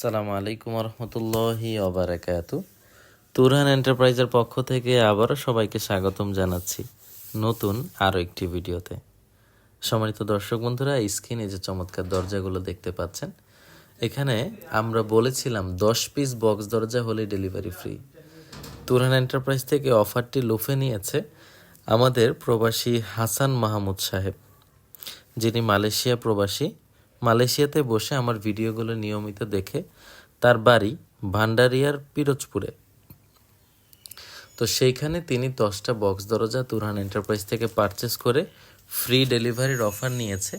সালামু আলাইকুম রহমতুল্লাহি অবরাকাত তুরহান এন্টারপ্রাইজের পক্ষ থেকে আবারও সবাইকে স্বাগতম জানাচ্ছি নতুন আরও একটি ভিডিওতে। সম্মানিত দর্শক বন্ধুরা স্ক্রিনে যে চমৎকার দরজাগুলো দেখতে পাচ্ছেন, এখানে আমরা বলেছিলাম দশ পিস বক্স দরজা হলে ডেলিভারি ফ্রি তুরহান এন্টারপ্রাইজ থেকে অফারটি লুফে নিয়েছে আমাদের প্রবাসী হাসান মাহমুদ সাহেব, যিনি মালয়েশিয়া প্রবাসী। মালয়েশিয়াতে বসে আমার ভিডিওগুলো নিয়মিত দেখে তার বাড়ি ভান্ডারিয়ার পিরোজপুরে। তো সেইখানে তিনি দশটা বক্স দরজা তুরহান এন্টারপ্রাইজ থেকে পারচেস করে ফ্রি ডেলিভারির অফার নিয়েছে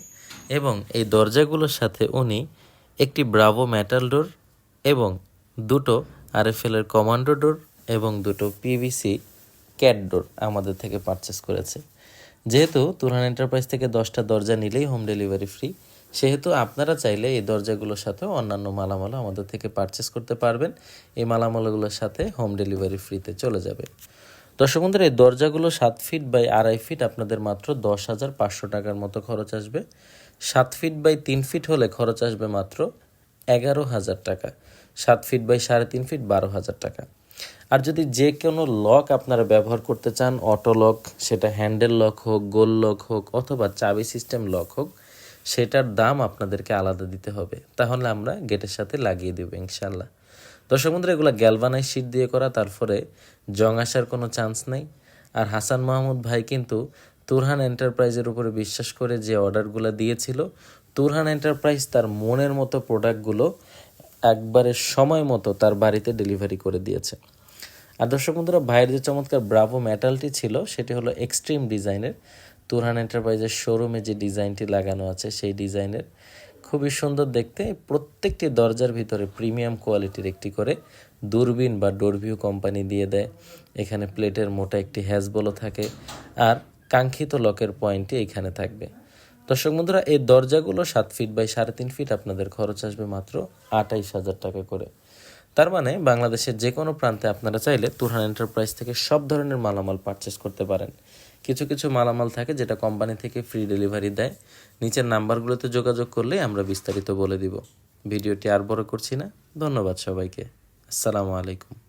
এবং এই দরজাগুলোর সাথে উনি একটি ব্রাভো মেটাল ডোর এবং দুটো আরএফএলের কমান্ডো ডোর এবং দুটো পিভিসি ক্যাট ডোর আমাদের থেকে পারচেস করেছে। যেহেতু তুরহান এন্টারপ্রাইজ থেকে দশটা দরজা নিলেই হোম ডেলিভারি ফ্রি সেহেতু আপনারা চাইলে এই দরজাগুলোর সাথে অন্যান্য মালামাল আমাদের থেকে পারচেস করতে পারবেন। এই মালামালগুলোর সাথে হোম ডেলিভারি ফ্রিতে চলে যাবে। দর্শক বন্ধুরা, এই দরজাগুলো সাত ফিট বাই আড়াই ফিট আপনাদের মাত্র দশ হাজার পাঁচশো টাকার মতো খরচ আসবে। সাত ফিট বাই তিন ফিট হলে খরচ আসবে মাত্র এগারো হাজার টাকা। সাত ফিট বাই সাড়ে তিন ফিট বারো হাজার টাকা। আর যদি যে কোনো লক আপনারা ব্যবহার করতে চান অটো লক সেটা হ্যান্ডেল লক হোক গোল লক হোক, অথবা চাবি সিস্টেম লক হোক সেটার দাম আপনাদেরকে আলাদা দিতে হবে। তাহলে আমরা গেটের সাথে লাগিয়ে দেবো ইনশাল্লাহ দর্শক বন্ধুরা, এগুলো গ্যালভানাইজ শিট দিয়ে করা, তারপরে জং আসার কোনো চান্স নেই। আর হাসান মাহমুদ ভাই কিন্তু তুরহান এন্টারপ্রাইজের উপরে বিশ্বাস করে যে অর্ডারগুলো দিয়েছিল, তুরহান এন্টারপ্রাইজ তার মনের মতো প্রোডাক্টগুলো একবারে সময় মতো তার বাড়িতে ডেলিভারি করে দিয়েছে। আর দর্শক বন্ধুরা, ভাইয়ের যে চমৎকার ব্রাভো মেটালটি ছিল, সেটি হলো এক্সট্রিম ডিজাইনের। তুরহান এন্টারপ্রাইজের শোরুমে যে ডিজাইনটি লাগানো আছে, সেই ডিজাইনের খুবই সুন্দর দেখতে। প্রত্যেকটি দরজার ভিতরে প্রিমিয়াম কোয়ালিটির একটি করে দূরবীন বা ডোরভিউ কোম্পানি দিয়ে দেয়। এখানে প্লেটের মোটা একটি হ্যাজবলও থাকে আর কাঙ্ক্ষিত লকের পয়েন্টটি এখানে থাকবে। দর্শক বন্ধুরা, এই দরজাগুলো সাত ফিট বাই সাড়ে তিন ফিট আপনাদের খরচ আসবে মাত্র আটাইশ হাজার টাকা করে। তার মানে বাংলাদেশের যে কোনো প্রান্তে আপনারা চাইলে তুরহান এন্টারপ্রাইজ থেকে সব ধরনের মালামাল পারচেস করতে পারেন। কিছু কিছু মালামাল থাকে যেটা কোম্পানি থেকে ফ্রি ডেলিভারি দেয়। নিচের নাম্বারগুলোতে যোগাযোগ করলেই আমরা বিস্তারিত বলে দিব। ভিডিওটি আর বড় করছি না। ধন্যবাদ সবাইকে। আসসালামু আলাইকুম।